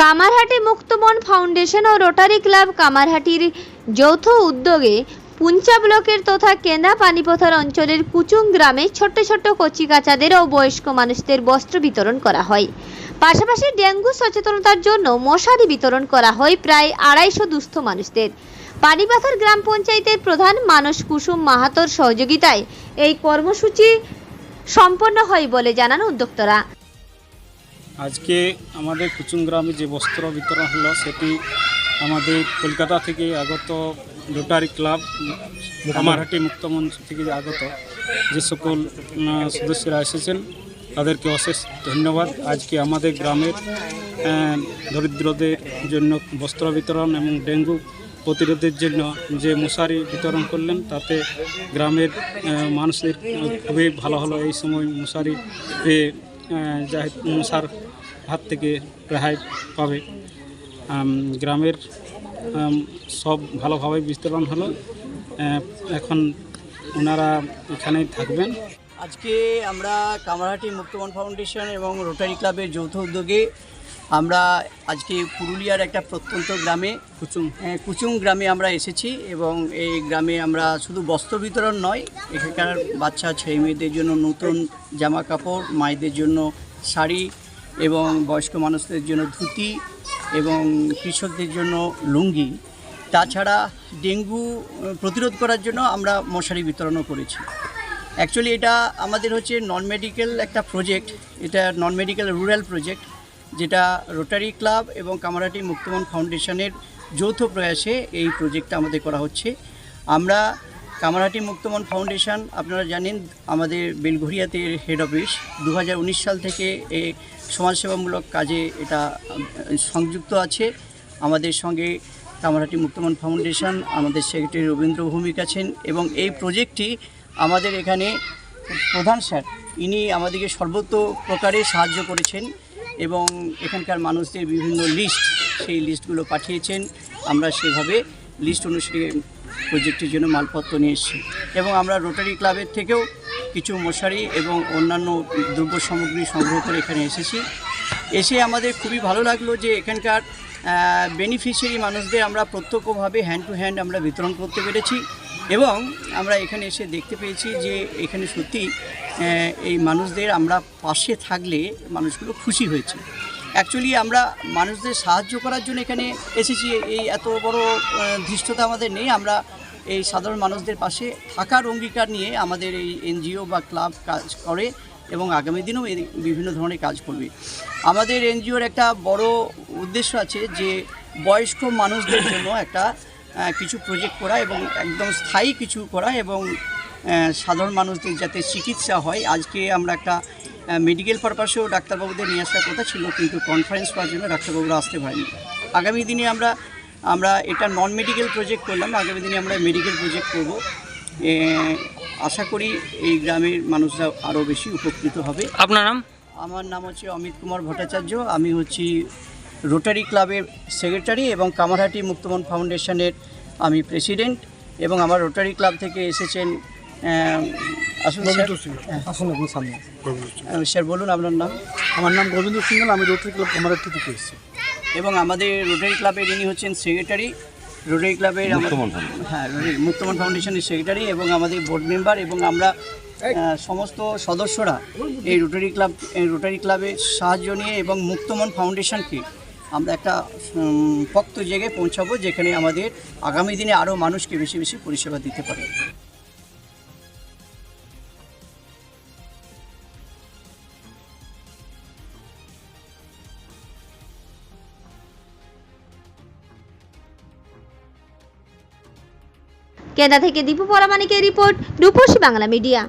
Kamarhati মুক্তমন foundation ও rotary club কামারহাটির যৌথ উদ্যোগে পুঞ্চা ব্লকের তথা কেনা পানিপথার অঞ্চলের কুচুং গ্রামে ছোট্ট ছোট্ট কচিকাচাদের ও বয়স্ক মানুষদের বস্ত্র বিতরণ করা হয়। পাশাপাশি ডেঙ্গু সচেতনতার জন্য মশারি বিতরণ করা হয় প্রায় আড়াইশো দুস্থ মানুষদের। পানিপাথর গ্রাম পঞ্চায়েতের প্রধান মানস কুসুম মাহাতোর সহযোগিতায় এই কর্মসূচি সম্পন্ন হয় বলে জানান উদ্যোক্তরা। আজকে আমাদের কুচুং গ্রামে যে বস্ত্র বিতরণ হলো, সেটি আমাদের কলকাতা থেকে আগত রোটারি ক্লাব, কামারহাটি মুক্তমঞ্চ থেকে আগত যে সকল সদস্যরা এসেছেন, তাদেরকে অশেষ ধন্যবাদ। আজকে আমাদের গ্রামের দরিদ্রদের জন্য বস্ত্র বিতরণ এবং ডেঙ্গু প্রতিরোধের জন্য যে মশারি বিতরণ করলেন, তাতে গ্রামের মানুষের খুবই ভালো হলো। এই সময় মশারি পেয়ে আহ, মুসার হাত থেকে রেহাই পাবে। গ্রামের সব ভালোভাবে বিস্তারণ হলো। এখন ওনারা এখানেই থাকবেন। আজকে আমরা কামারহাটি মুক্তমন ফাউন্ডেশন এবং রোটারি ক্লাবের যৌথ উদ্যোগে আমরা আজকে পুরুলিয়ার একটা প্রত্যন্ত গ্রামে কুচুং হ্যাঁ, কুচুং গ্রামে আমরা এসেছি এবং এই গ্রামে আমরা শুধু বস্ত্র বিতরণ নয় এখানকার বাচ্চা ছেলে মেয়েদের জন্য নতুন জামা কাপড় মায়েদের জন্য শাড়ি এবং বয়স্ক মানুষদের জন্য ধুতি এবং কৃষকদের জন্য লুঙ্গি। তাছাড়া ডেঙ্গু প্রতিরোধ করার জন্য আমরা মশারি বিতরণও করেছি। অ্যাকচুয়ালি এটা আমাদের হচ্ছে নন মেডিকেল একটা প্রজেক্ট এটা নন মেডিকেল রুরাল প্রজেক্ট যেটা রোটারি ক্লাব এবং কামারহাটি মুক্তমন ফাউন্ডেশনের যৌথ প্রয়াসে এই প্রজেক্টটা আমাদের করা হচ্ছে। আমরা কামারহাটি মুক্তমন ফাউন্ডেশন আপনারা জানেন, আমাদের বেলঘরিয়াতে হেড অফিস দু হাজার উনিশ সাল থেকে এই সমাজসেবামূলক কাজে এটা সংযুক্ত আছে। আমাদের সঙ্গে কামারহাটি মুক্তমন ফাউন্ডেশন আমাদের সেক্রেটারি রবীন্দ্র ভৌমিক আছেন এবং এই প্রজেক্টটি আমাদের এখানে প্রধান স্যার, ইনি আমাদেরকে সর্বত প্রকারে সাহায্য করেছেন এবং এখানকার মানুষদের বিভিন্ন লিস্ট সেই লিস্টগুলো পাঠিয়েছেন। আমরা সেভাবে লিস্ট অনুসারে প্রজেক্টের জন্য মালপত্র নিয়ে এসেছি। এবং আমরা রোটারি ক্লাবের থেকেও কিছু মশারি এবং অন্যান্য দ্রব্য সামগ্রী সংগ্রহ করে এখানে এসেছি। এসে আমাদের খুবই ভালো লাগল যে এখানকার বেনিফিশিয়ারি মানুষদের আমরা প্রত্যক্ষভাবে হ্যান্ড টু হ্যান্ড আমরা বিতরণ করতে পেরেছি। এবং আমরা এখানে এসে দেখতে পেয়েছি যে এখানে সত্যি এই মানুষদের আমরা পাশে থাকলে মানুষগুলো খুশি হয়েছে। অ্যাকচুয়ালি আমরা মানুষদের সাহায্য করার জন্য এখানে এসেছি। এই এত বড় ধৃষ্টতা আমাদের নেই। আমরা এই সাধারণ মানুষদের পাশে থাকার অঙ্গীকার নিয়ে আমাদের এই এনজিও বা ক্লাব কাজ করে এবং আগামী দিনেও এই বিভিন্ন ধরনের কাজ করবে। আমাদের এনজিওর একটা বড় উদ্দেশ্য আছে যে বয়স্ক মানুষদের জন্য একটা কিছু প্রজেক্ট করা এবং একদম স্থায়ী কিছু করা এবং সাধারণ মানুষদের যাতে চিকিৎসা হয়। আজকে আমরা একটা মেডিকেল পারপাসেও ডাক্তারবাবুদের নিয়ে আসার কথা ছিল কিন্তু কনফারেন্স করার জন্য ডাক্তারবাবুরা আসতে পারেনি। আগামী দিনে আমরা আমরা এটা নন মেডিকেল প্রজেক্ট করলাম আগামী দিনে আমরা মেডিকেল প্রজেক্ট করব। আশা করি এই গ্রামের মানুষরা আরও বেশি উপকৃত হবে। আপনার নাম? আমার নাম হচ্ছে অমিত কুমার ভট্টাচার্য আমি হচ্ছি রোটারি ক্লাবের সেক্রেটারি এবং কামারহাটি মুক্তমন ফাউন্ডেশনের আমি প্রেসিডেন্ট এবং আমার রোটারি ক্লাব থেকে এসেছেন আসুন স্যার। হ্যাঁ, আসুন আপনি সামনে। স্যার বলুন আপনার নাম। আমার নাম গোবিন্দ সিংহল আমি রোটারি ক্লাব কামারহাটি থেকে এসেছি। এবং আমাদের রোটারি ক্লাবের ইনি হচ্ছেন সেক্রেটারি। রোটারি ক্লাবের হ্যাঁ মুক্তমন ফাউন্ডেশনের সেক্রেটারি এবং আমাদের বোর্ড মেম্বার এবং আমরা সমস্ত সদস্যরা এই রোটারি ক্লাব রোটারি ক্লাবের সাহায্য নিয়ে এবং মুক্তমন ফাউন্ডেশনকে আমরা একটা পক্ত জায়গায় পৌঁছাবো যেখানে আমাদের আগামী দিনে আরও মানুষকে বেশি বেশি পরিষেবা দিতে পারে। কেন্দা থেকে দীপু পরামানিকের রিপোর্ট, রূপসী বাংলা মিডিয়া।